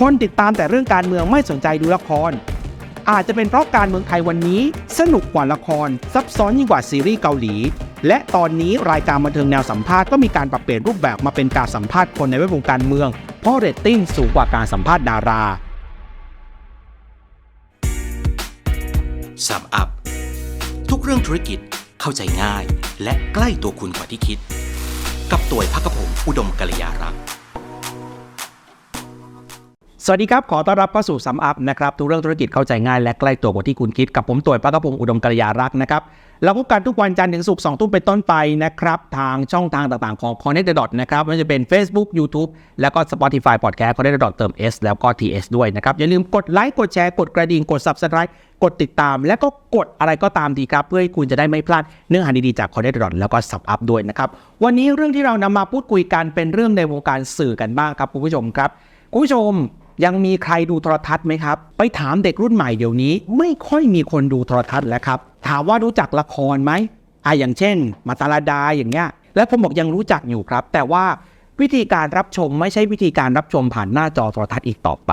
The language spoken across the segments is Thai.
คนติดตามแต่เรื่องการเมืองไม่สนใจดูละคร อาจจะเป็นเพราะการเมืองไทยวันนี้สนุกกว่าละคร ซับซ้อนยิ่งกว่าซีรีส์เกาหลี และตอนนี้รายการบันเทิงแนวสัมภาษณ์ก็มีการปรับเปลี่ยนรูปแบบมาเป็นการสัมภาษณ์คนในแวดวงการเมือง เพราะเรตติ้งสูงกว่าการสัมภาษณ์ดาราสัมอัพทุกเรื่องธุรกิจเข้าใจง่าย และใกล้ตัวคุณกว่าที่คิด กับตัวพักพงศ์อุดมกัลยารัก วัสดีครับ ขอต้อนรับเข้าสู่สัมอัพนะครับทุกเรื่องธุรกิจเข้าใจง่ายและใกล้ตัวกว่าที่คุณคิดกับผมตัวปะกระพงศ์อุดมกัลยารักนะครับเราพบกันทุกวันจันทร์ถึงศุกร์สองทุ่มเป็นต้นไปนะครับ ทางช่องทางต่างๆของ Connect the Dot นะครับไม่ว่าจะเป็น Facebook YouTube แล้วก็ Spotify Podcast Connect the Dot เติม S แล้วก็ TS ด้วยนะครับ อย่าลืมกดไลค์กดแชร์กดกระดิ่งกด Subscribe กดติดตาม และก็กดอะไรก็ตามดีครับ เพื่อให้คุณจะได้ไม่พลาดเนื้อหาดี ๆ จาก Connect the Dot แล้วก็สับอัพด้วยนะครับวันนี้เรื่องที่เรานำมาพูดคุยกันเป็นเรื่องในวงการสื่อกันบ้างครับคุณผู้ชมครับคุณผู้ชม ยังมีใครดูโทรทัศน์ไหมครับ ไปถามเด็กรุ่นใหม่เดี๋ยวนี้ ไม่ค่อยมีคนดูโทรทัศน์แล้วครับ ถามว่ารู้จักละครไหมอะอย่างเช่น มาตาลาดาอย่างเงี้ย และผมบอกยังรู้จักอยู่ครับ แต่ว่าวิธีการรับชมไม่ใช่วิธีการรับชมผ่านหน้าจอโทรทัศน์อีกต่อไป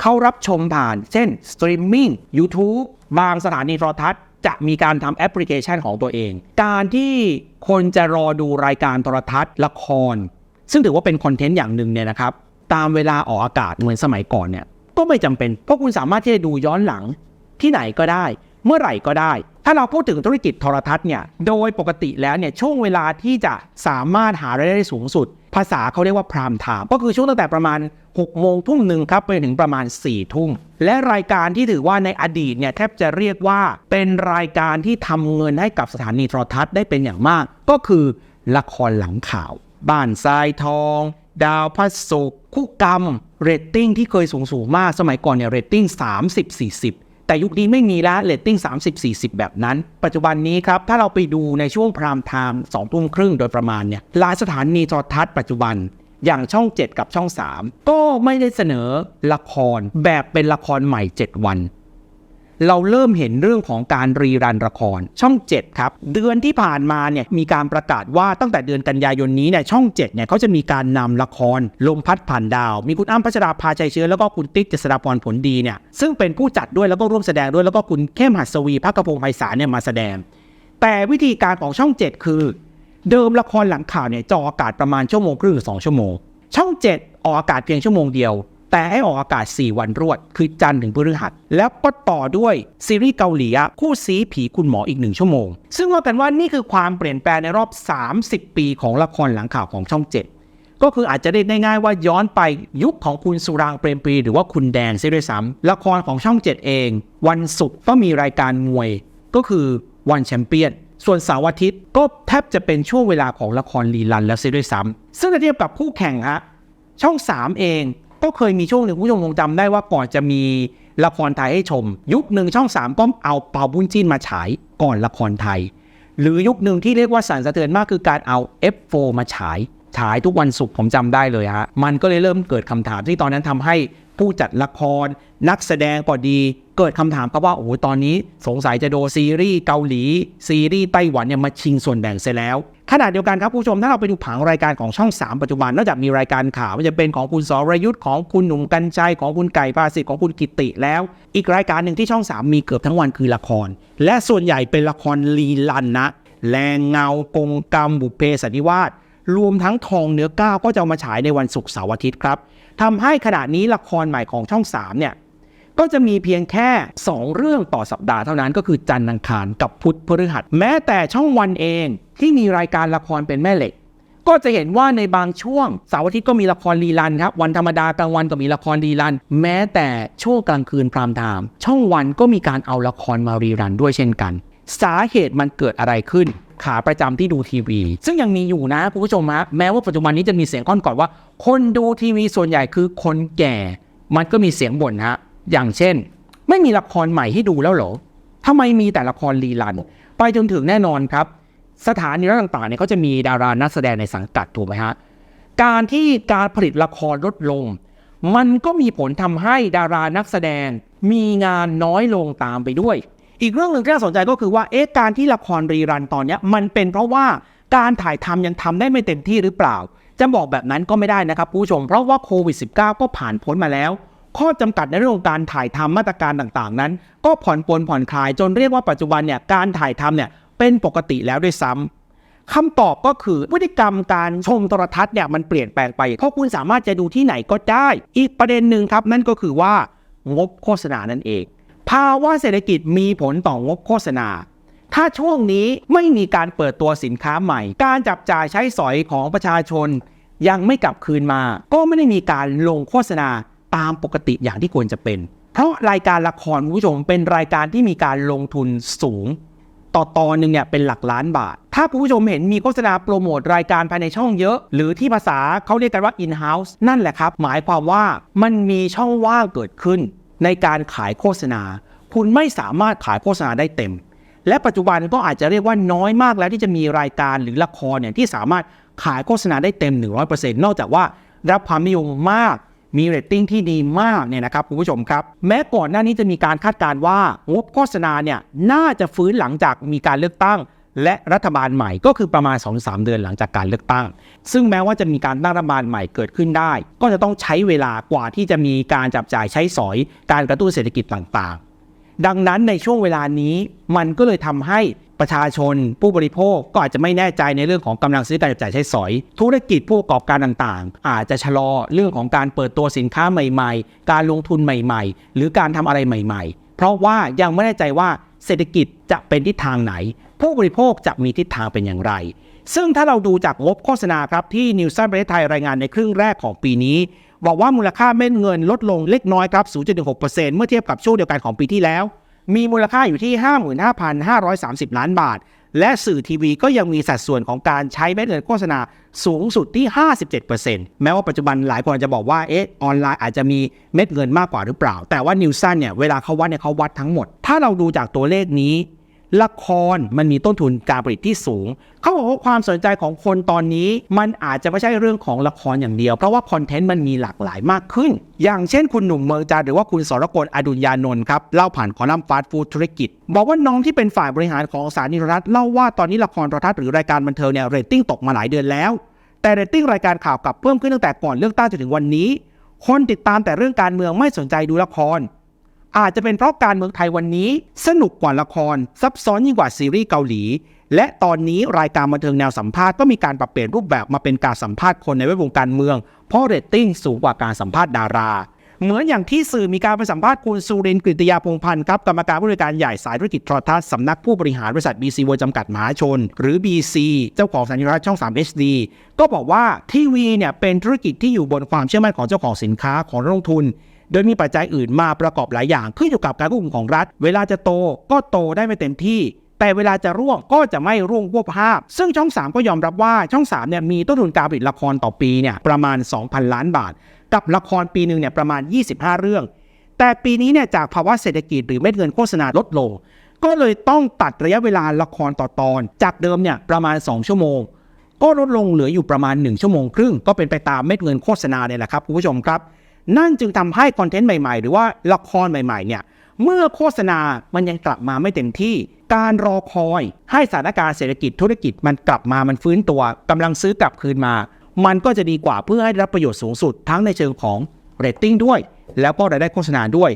เขารับชมผ่าน เช่นสตรีมมิ่ง YouTube บางสถานีโทรทัศน์จะมีการทำแอปพลิเคชันของตัวเอง การที่คนจะรอดูรายการโทรทัศน์ละคร ซึ่งถือว่าเป็นคอนเทนต์อย่างหนึ่งเนี่ยนะครับ ตามเวลาออกอากาศเหมือนสมัยก่อนเนี่ยก็ไม่จำเป็น เพราะคุณสามารถที่จะดูย้อนหลังที่ไหนก็ได้ เมื่อไหร่ก็ได้ ถ้าเราพูดถึงธุรกิจโทรทัศน์เนี่ยโดยปกติแล้วเนี่ยช่วงเวลาที่จะสามารถหารายได้สูงสุด ภาษาเขาเรียกว่าพรามไทม์ก็คือช่วงตั้งแต่ประมาณ6โมงทุ่มหนึ่งครับไปถึงประมาณ4ทุ่มและรายการที่ถือว่าในอดีตเนี่ยแทบจะเรียกว่าเป็นรายการที่ทำเงินให้กับสถานีโทรทัศน์ได้เป็นอย่างมาก ก็คือละครหลังข่าว บ้านทรายทอง ดาวพระศุกร์คู่กรรมเรตติ้งที่เคยสูงสูงมากสมัยก่อนเนี่ยเรตติ้ง30-40 แต่ยุคนี้ไม่มีแล้วเรตติ้ง30-40 แบบนั้น ปัจจุบันนี้ครับ ถ้าเราไปดูในช่วงพรามไทม์2ทุ่มครึ่งโดยประมาณเนี่ยหลายสถานีโทรทัศน์ปัจจุบันอย่างช่อง 7 กับช่อง 3 ก็ไม่ได้เสนอละครแบบเป็นละครใหม่ 7 วัน เราเริ่มเห็นเรื่องของการรีรันละคร ช่อง 7 ครับ เดือนที่ผ่านมาเนี่ยมีการประกาศว่าตั้งแต่เดือนกันยายนนี้เนี่ยช่อง 7 เนี่ยเขาจะมีการนำละครลมพัดผ่านดาว มีคุณอ้ำพัชราภาใจเชื้อแล้วก็คุณติ๊กเจษฎาพรผลดีเนี่ยซึ่งเป็นผู้จัดด้วยแล้วก็ร่วมแสดงด้วยแล้วก็คุณเข้มหัสวีพักกระพงศ์ไพศาลเนี่ยมาแสดง แต่วิธีการของช่อง 7 คือ เดิมละครหลังข่าวเนี่ยจออกอากาศประมาณชั่วโมงครึ่งหรือสองชั่วโมง ช่อง 7 ออกอากาศเพียงชั่วโมงเดียว แต่ให้ออกอากาศ 4 วันรวด คือจันทร์ถึงพฤหัส แล้วก็ต่อด้วยซีรีส์เกาหลีคู่ซีผีคุณหมออีกหนึ่งชั่วโมง ซึ่งว่ากันว่านี่คือความเปลี่ยนแปลงในรอบ 30 ปีของละครหลังข่าวของช่อง7ก็คืออาจจะเรียกง่ายๆว่าย้อนไปยุคของคุณสุรางเปรมปรีหรือว่าคุณแดนเสียด้วยซ้ำละครของช่อง 7 เอง วันศุกร์ก็มีรายการมวย ก็คือวันแชมเปี้ยน ส่วนเสาร์อาทิตย์ก็แทบจะเป็นช่วงเวลาของละครรีลันแล้วเสียด้วยซ้ำซึ่งถ้าเทียบกับคู่แข่งฮะช่อง 3 เอง ก็เคยมีช่วงหนึ่งผู้ชมคงจำได้ว่าก่อนจะมีละครไทยให้ชม ยุคหนึ่งช่อง 3 ก็เอาเปาบุญจิ้นมาฉายก่อนละครไทย หรือยุคหนึ่งที่เรียกว่าสั่นสะเทือนมากคือการเอา F4 มาฉาย ฉายทุกวันศุกร์ผมจำได้เลยฮะมันก็เลยเริ่มเกิดคำถามที่ตอนนั้นทำให้ ผู้จัดละคร นักแสดงก็ดี เกิดคำถามครับว่าโอ้โหตอนนี้สงสัยจะโดนซีรีส์เกาหลี ซีรีส์ไต้หวันเนี่ยมาชิงส่วนแบ่งเสียแล้วขณะเดียวกันครับผู้ชมถ้าเราไปดูผังรายการของช่อง 3 ปัจจุบันนอกจากมีรายการข่าวมันจะเป็นของคุณสรยุทธ์ของคุณหนุ่มกัญชัยของคุณไก่ภาสิทธิ์ของคุณกิติแล้ว อีกรายการหนึ่งที่ช่อง 3 มีเกือบทั้งวันคือละคร และส่วนใหญ่เป็นละครลีลันนะแรงเงากงกรรมบุพเพสันนิวาสรวมทั้งทองเนื้อก้าวก็จะมาฉายในวันศุกร์เสาร์อาทิตย์ครับ ทำให้ขณะนี้ละครใหม่ของช่อง3เนี่ยก็จะมีเพียงแค่ 2 เรื่องต่อสัปดาห์เท่านั้นก็คือจันทร์อังคารกับพุธพฤหัส แม้แต่ช่องวันเองที่มีรายการละครเป็นแม่เหล็ก ก็จะเห็นว่าในบางช่วงเสาร์อาทิตย์ก็มีละครรีรันครับวันธรรมดากลางวันก็มีละครรีรัน แม้แต่ช่วงกลางคืนพรามไทม์ช่องวันก็มีการเอาละครมารีรันด้วยเช่นกัน สาเหตุมันเกิดอะไรขึ้น ขาประจำที่ดูทีวี ซึ่งยังมีอยู่นะคุณผู้ชมฮะแม้ว่าปัจจุบันนี้จะมีเสียงก้อนก่อนว่า คนดูทีวีส่วนใหญ่คือคนแก่ มันก็มีเสียงบ่นฮะอย่างเช่น ไม่มีละครใหม่ให้ดูแล้วเหรอทำไมมีแต่ละครรีรัน ไปจนถึงแน่นอนครับ สถานีต่างๆเนี่ยเขาจะมีดารานักแสดงในสังกัดถูกไหมฮะการที่การผลิตละครลดลง มันก็มีผลทำให้ดารานักแสดงมีงานน้อยลงตามไปด้วย อีกเรื่องหนึ่งที่น่าสนใจก็คือว่าเอ๊ะการที่ละครรีรันตอนนี้มันเป็นเพราะว่าการถ่ายทำยังทำได้ไม่เต็มที่หรือเปล่า จะบอกแบบนั้นก็ไม่ได้นะครับผู้ชมเพราะว่าโควิด -19 ก็ผ่านพ้นมาแล้ว ข้อจำกัดในเรื่องของการถ่ายทำมาตรการต่างๆ นั้น ก็ผ่อนปลนผ่อนคลายจนเรียกว่าปัจจุบันเนี่ยการถ่ายทำเนี่ยเป็นปกติแล้วด้วยซ้ำคำตอบก็คือพฤติกรรมการชมโทรทัศน์เนี่ยมันเปลี่ยนแปลงไปเพราะคุณสามารถจะดูที่ไหนก็ได้ อีกประเด็นหนึ่งครับนั่นก็คือว่างบโฆษณานั่นเอง ภาวะเศรษฐกิจมีผลต่องบโฆษณา ถ้าช่วงนี้ไม่มีการเปิดตัวสินค้าใหม่ การจับจ่ายใช้สอยของประชาชน ยังไม่กลับคืนมา ก็ไม่ได้มีการลงโฆษณาตามปกติอย่างที่ควรจะเป็น เพราะรายการละครคุณผู้ชมเป็นรายการที่มีการลงทุนสูง ต่อตอนหนึ่งเนี่ยเป็นหลักล้านบาท ถ้าคุณผู้ชมเห็นมีโฆษณาโปรโมทรายการภายในช่องเยอะ หรือที่ภาษาเขาเรียกกันว่า in-house นั่นแหละครับ หมายความว่ามันมีช่องว่างเกิดขึ้น ในการขายโฆษณา คุณไม่สามารถขายโฆษณาได้เต็ม และปัจจุบันก็อาจจะเรียกว่าน้อยมากแล้วที่จะมีรายการหรือละครเนี่ยที่สามารถขายโฆษณาได้เต็ม 100%นอกจากว่ารับความนิยมมากมีเรตติ้งที่ดีมากเนี่ยนะครับคุณผู้ชมครับ แม้ก่อนหน้านี้จะมีการคาดการณ์ว่างบโฆษณาเนี่ยน่าจะฟื้นหลังจากมีการเลือกตั้ง และรัฐบาลใหม่ก็คือประมาณ 2-3 เดือนหลังจากการเลือกตั้ง ซึ่งแม้ว่าจะมีการตั้งรัฐบาลใหม่เกิดขึ้นได้ ก็จะต้องใช้เวลากว่าที่จะมีการจับจ่ายใช้สอย การกระตุ้นเศรษฐกิจต่างๆ ดังนั้นในช่วงเวลานี้มันก็เลยทำให้ประชาชน ผู้บริโภคก็อาจจะไม่แน่ใจในเรื่องของกำลังซื้อการจับจ่ายใช้สอย ธุรกิจผู้ประกอบการต่างๆ อาจจะชะลอเรื่องของการเปิดตัวสินค้าใหม่ ๆ การลงทุนใหม่ ๆ หรือการทำอะไรใหม่ ๆ เพราะว่ายังไม่แน่ใจว่าเศรษฐกิจจะเป็นทิศทางไหนผู้บริโภคจะมีทิศทางเป็นอย่างไร ซึ่งถ้าเราดูจากงบโฆษณาครับที่นิวซันประเทศไทยรายงานในครึ่งแรกของปีนี้ บอกว่ามูลค่าเม็ดเงินลดลงเล็กน้อยครับ 0.16%เมื่อเทียบกับช่วงเดียวกันของปีที่แล้ว มีมูลค่าอยู่ที่ 55,530 ล้านบาท และสื่อทีวีก็ยังมีสัดส่วนของการใช้เม็ดเงินโฆษณาสูงสุดที่ 57%แม้ว่าปัจจุบันหลายคนอาจจะบอกว่าเอ๊ะออนไลน์อาจจะมีเม็ดเงินมากกว่าหรือเปล่า แต่ว่านิวซันเนี่ยเวลาเขาวัดเนี่ยเขาวัดทั้งหมด ถ้าเราดูจากตัวเลขนี้ ละครมันมีต้นทุนการผลิตที่สูง เขาบอกว่าความสนใจของคนตอนนี้ มันอาจจะไม่ใช่เรื่องของละครอย่างเดียว เพราะว่าคอนเทนต์มันมีหลากหลายมากขึ้น อย่างเช่นคุณหนุ่มเมืองจันทร์หรือว่าคุณสรกลอดุลยานนท์ครับ เล่าผ่านคอลัมน์ฟาสต์ฟู้ดธุรกิจ บอกว่าน้องที่เป็นฝ่ายบริหารของสถานีโทรทัศน์เล่าว่าตอนนี้ละครโทรทัศน์หรือรายการบันเทิงเนี่ยเรตติ้งตกมาหลายเดือนแล้ว แต่เรตติ้งรายการข่าวกลับเพิ่มขึ้นตั้งแต่ก่อนเลือกตั้งจนถึงวันนี้ คนติดตามแต่เรื่องการเมืองไม่สนใจดูละคร อาจจะเป็นเพราะการเมืองไทยวันนี้ สนุกกว่าละคร ซับซ้อนยิ่งกว่าซีรีส์เกาหลี และตอนนี้รายการบันเทิงแนวสัมภาษณ์ก็มีการปรับเปลี่ยนรูปแบบมาเป็นการสัมภาษณ์คนในแวดวงการเมือง เพราะเรตติ้งสูงกว่าการสัมภาษณ์ดารา เหมือนอย่างที่สื่อมีการไปสัมภาษณ์คุณสุรินทร์กฤษยาพงพันธ์ครับกรรมการผู้บริการใหญ่สายธุรกิจโทรทัศน์สำนักผู้บริหารบริษัท BC วจำกัดมหาชน หรือ BC เจ้าของสัญญาช่อง 3 HD ก็บอกว่าทีวีเนี่ยเป็นธุรกิจที่อยู่บนความเชื่อมั่นของเจ้าของสินค้าของนักลงทุน โดยมีปัจจัยอื่นมาประกอบหลายอย่างขึ้นอยู่กับการควบคุมของรัฐ เวลาจะโตก็โตได้ไม่เต็มที่แต่เวลาจะร่วงก็จะไม่ร่วงควบภาพ ซึ่งช่อง 3 ก็ยอมรับว่าช่อง3เนี่ยมีต้นทุนการผลิตละครต่อปีเนี่ยประมาณ 2,000 ล้านบาท กับละครปีหนึ่งเนี่ยประมาณ 25 เรื่อง แต่ปีนี้เนี่ยจากภาวะเศรษฐกิจหรือเม็ดเงินโฆษณาลดลง ก็เลยต้องตัดระยะเวลาละครต่อตอน จากเดิมเนี่ยประมาณ 2 ชั่วโมง ก็ลดลงเหลืออยู่ประมาณ 1 ชั่วโมงครึ่ง ก็เป็นไปตามเม็ดเงินโฆษณาเนี่ยแหละครับคุณผู้ชมครับ นั่นจึงทำให้คอนเทนต์ใหม่ๆ หรือว่าละครใหม่ๆเนี่ยเมื่อโฆษณามันยังกลับมาไม่เต็มที่ การรอคอยให้สถานการณ์เศรษฐกิจธุรกิจมันกลับมามันฟื้นตัวกำลังซื้อกลับคืนมา มันก็จะดีกว่าเพื่อให้รับประโยชน์สูงสุด ทั้งในเชิงของเรตติ้งด้วย แล้วก็รายได้โฆษณาด้วย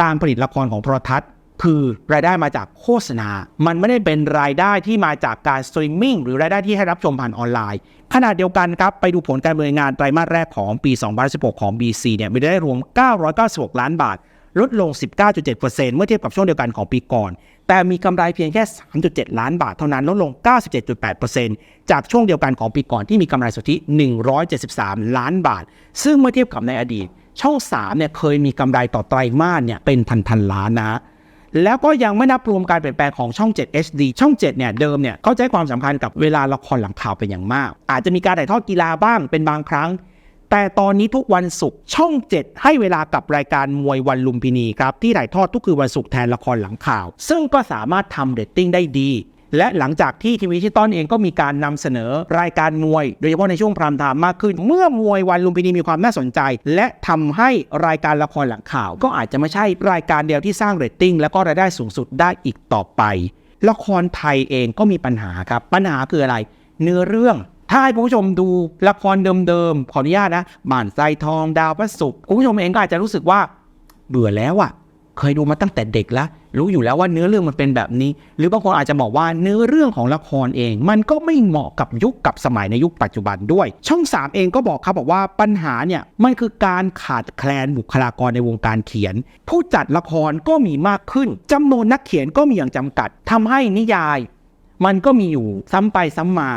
การผลิตละครของโทรทัศน์ คือรายได้มาจากโฆษณา มันไม่ได้เป็นรายได้ที่มาจากการสตรีมมิ่งหรือรายได้ที่ให้รับชมผ่านออนไลน์ ขณะเดียวกันครับ ไปดูผลการดำเนินงานไตรมาสแรกของปี 2016 ของ BC เนี่ยมีรายได้รวม 996 ล้านบาท ลดลง 19.7%เมื่อเทียบกับช่วงเดียวกันของปีก่อน แต่มีกำไรเพียงแค่ 3.7 ล้านบาทเท่านั้นลดลง 97.8%จากช่วงเดียวกันของปีก่อนที่มีกำไรสุทธิ 173 ล้านบาท ซึ่งเมื่อเทียบกับในอดีต ช่อง3เนี่ยเคยมีกำไรต่อไตรมาสเนี่ยเป็นพันๆล้านนะ แล้วก็ยังไม่นับรวมการเปลี่ยนแปลงของช่อง 7 HD ช่อง 7 เนี่ยเดิมเนี่ยเขาใจความสำคัญกับเวลาละครหลังข่าวเป็นอย่างมาก อาจจะมีการถ่ายทอดกีฬาบ้างเป็นบางครั้ง แต่ตอนนี้ทุกวันศุกร์ช่อง 7 ให้เวลากับรายการมวยวันลุมพินีครับที่ถ่ายทอดทุกคืนวันศุกร์แทนละครหลังข่าว ซึ่งก็สามารถทำเรตติ้งได้ดี และหลังจากที่ทีวีที่ต้นเองก็มีการนำเสนอรายการมวย โดยเฉพาะในช่วงพรามไทม์มากขึ้น เมื่อมวยวันลุมพินีมีความน่าสนใจ และทำให้รายการละครหลังข่าว ก็อาจจะไม่ใช่รายการเดียวที่สร้างเรตติ้งและก็รายได้สูงสุดได้อีกต่อไป ละครไทยเองก็มีปัญหาครับปัญหาคืออะไร เนื้อเรื่องถ้าให้ผู้ชมดูละครเดิมๆ ขออนุญาตนะบ้านไซทองดาวพระศุกร์คุณผู้ชมเองก็อาจจะรู้สึกว่า เบื่อแล้วอะ เคยดูมาตั้งแต่เด็กแล้ว รู้อยู่แล้วว่าเนื้อเรื่องมันเป็นแบบนี้ หรือบางคนอาจจะบอกว่าเนื้อเรื่องของละครเอง มันก็ไม่เหมาะกับยุคกับสมัยในยุคปัจจุบันด้วย ช่อง 3 เองก็บอกครับบอกว่าปัญหาเนี่ยมันคือการขาดแคลนบุคลากรในวงการเขียน ผู้จัดละครก็มีมากขึ้นจำนวนนักเขียนก็มีอย่างจำกัดทำให้นิยาย มันก็มีอยู่ซ้ำไปซ้ำมา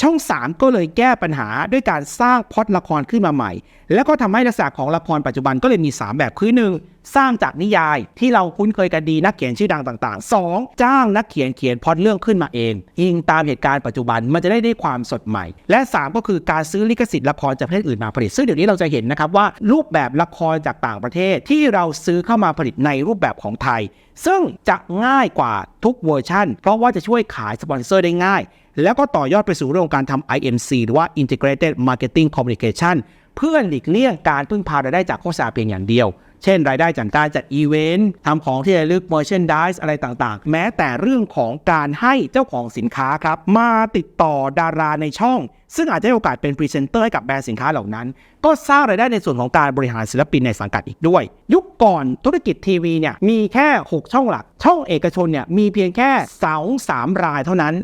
ช่อง 3 ก็เลยแก้ปัญหาด้วยการสร้างพอดละครขึ้นมาใหม่ แล้วก็ทำให้ลักษณะของละครปัจจุบันก็เลยมี 3 แบบคือหนึ่งสร้างจากนิยายที่เราคุ้นเคยกันดีนักเขียนชื่อดังต่าง ๆ 2. จ้างนักเขียนเขียนพอดเรื่องขึ้นมาเองอิงตามเหตุการณ์ปัจจุบันมันจะได้ได้ความสดใหม่ และ 3 ก็คือการซื้อลิขสิทธิ์ละครจากประเทศอื่นมาผลิตซึ่งเดี๋ยวนี้เราจะเห็นนะครับว่ารูปแบบละครจากต่างประเทศที่เราซื้อเข้ามาผลิตในรูปแบบของไทย ซึ่งจะง่ายกว่าทุกเวอร์ชันเพราะว่าจะช่วยขายสปอนเซอร์ได้ง่าย แล้วก็ต่อยอดไปสู่เรื่องของการทำ IMC หรือว่า Integrated Marketing Communication เพื่อหลีกเลี่ยงการพึ่งพารายได้จากโฆษณาเพียงอย่างเดียว เช่น รายได้จากการจัดอีเวนต์ทำของที่ระลึก merchandise อะไรต่างๆ แม้แต่เรื่องของการให้เจ้าของสินค้าครับ มาติดต่อดาราในช่อง ซึ่งอาจจะให้โอกาสเป็นพรีเซนเตอร์ให้กับแบรนด์สินค้าเหล่านั้น ก็สร้างรายได้ในส่วนของการบริหารศิลปินในสังกัดอีกด้วย ยุคก่อนธุรกิจทีวีเนี่ยมีแค่ 6 ช่องหลัก ช่องเอกชนเนี่ยมีเพียงแค่2 3รายเท่านั้น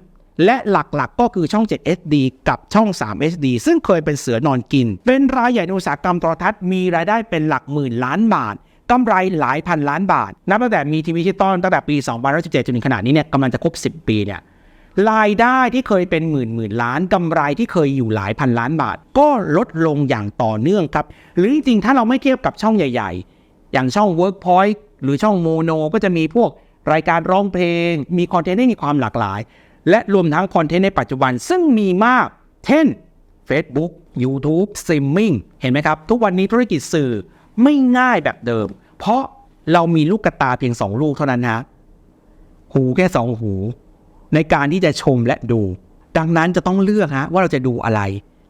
และหลักๆ ก็คือช่อง7 SD กับช่อง3 SD ซึ่งเคยเป็นเสือนอนกิน เป็นรายใหญ่ในอุตสาหกรรมโทรทัศน์มีรายได้เป็นหลักหมื่นล้านบาทกำไรหลายพันล้านบาท นับตั้งแต่มีทีวีดิจิตอลตั้งแต่ปี 2017จนถึงขณะนี้เนี่ยกำลังจะครบ 10 ปีเนี่ยรายได้ที่เคยเป็นหมื่นหมื่นล้านกำไรที่เคยอยู่หลายพันล้านบาท ก็ลดลงอย่างต่อเนื่องครับ หรือจริงๆ ถ้าเราไม่เทียบกับช่องใหญ่ ๆ อย่างช่อง Workpoint หรือช่องโมโนก็จะมีพวกรายการร้องเพลง มีคอนเทนต์ที่มีความหลากหลาย และรวมทั้งคอนเทนต์ในปัจจุบันซึ่งมีมาก เช่น Facebook YouTube Streaming เห็นไหมครับ ทุกวันนี้ธุรกิจสื่อไม่ง่ายแบบเดิม เพราะเรามีลูกกระตาเพียงสองลูกเท่านั้นฮะหูแค่สองหู ในการที่จะชมและดู ดังนั้นจะต้องเลือกฮะว่าเราจะดูอะไร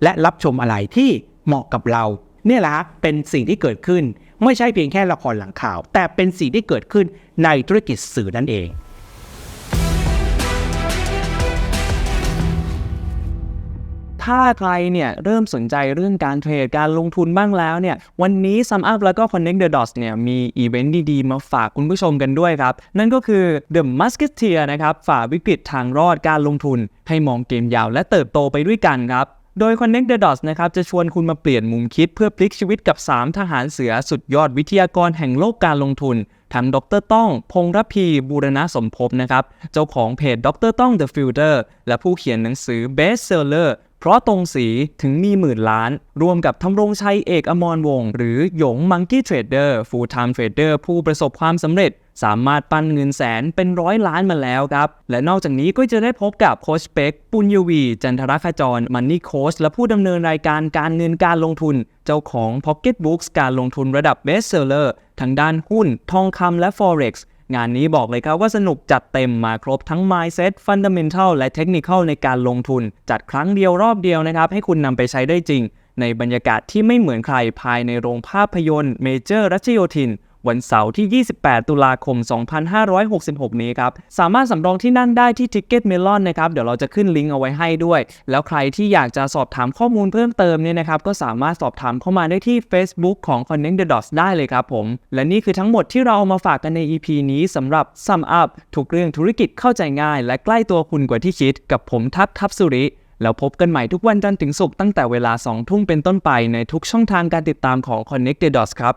และรับชมอะไรที่เหมาะกับเรา เนี่ยละเป็นสิ่งที่เกิดขึ้น ไม่ใช่เพียงแค่ละครหลังข่าว แต่เป็นสิ่งที่เกิดขึ้นในธุรกิจสื่อนั่นเอง ถ้าใครเนี่ยเริ่มสนใจเรื่องการเทรดการลงทุนบ้างแล้วเนี่ยวันนี้ Sum Up แล้วก็ Connect the Dots เนี่ยมีอีเวนต์ดีๆ มาฝากคุณผู้ชมกันด้วยครับ นั่นก็คือ The Musketeer นะครับฝ่าวิกฤตทางรอดการลงทุน ให้มองเกมยาวและเติบโตไปด้วยกันครับโดย Connect the Dots นะครับจะชวนคุณมาเปลี่ยนมุมคิดเพื่อพลิกชีวิตกับ 3 ทหารเสือสุดยอดวิทยากรแห่งโลกการลงทุนทั้งดรต้อง พงษ์รพีบูรณะสมภพนะครับ เจ้าของเพจดรต้อง The Filter และผู้เขียนหนังสือ Best Seller เพราะตรงสีถึงมีหมื่นล้าน รวมกับทำรงชัยเอกอมรวงศ์หรือหยงมังกี้เทรดเดอร์ฟูลไทม์เทรดเดอร์ผู้ประสบความสำเร็จ สามารถปั้นเงินแสนเป็นร้อยล้านมาแล้วครับ และนอกจากนี้ก็จะได้พบกับโคชเป็กปุญญวี จันทรคจรมันนี่โคชและผู้ดำเนินรายการการเงินการลงทุน เจ้าของ Pocket Books การลงทุนระดับ Best Seller ทั้งด้านหุ้น ทองคำและ Forex งานนี้บอกเลยครับว่าสนุกจัดเต็มมาครบทั้ง mindset fundamental และ technical ในการลงทุน จัดครั้งเดียวรอบเดียวนะครับ ให้คุณนำไปใช้ได้จริง ในบรรยากาศที่ไม่เหมือนใครภายในโรงภาพยนตร์เมเจอร์รัชโยธิน วันเสาร์ที่ 28 ตุลาคม 2566 นี้ครับ สามารถสำรองที่นั่งได้ที่ Ticket Melon นะครับ เดี๋ยวเราจะขึ้นลิงก์เอาไว้ให้ด้วย แล้วใครที่อยากจะสอบถามข้อมูลเพิ่มเติมเนี่ยนะครับ ก็สามารถสอบถามเข้ามาได้ที่ Facebook ของ Connect the Dots ได้เลยครับผม และนี่คือทั้งหมดที่เราเอามาฝากกันใน EP นี้สำหรับ Sum Up ทุกเรื่องธุรกิจเข้าใจง่าย และใกล้ตัวคุณกว่าที่คิด กับผมทัศน์ทัพสุริแล้วพบกันใหม่ทุกวันจันทร์ถึงศุกร์ตั้งแต่เวลา 2 ทุ่มเป็นต้นไปในทุกช่องทางการติดตามของ Connect the Dots ครับ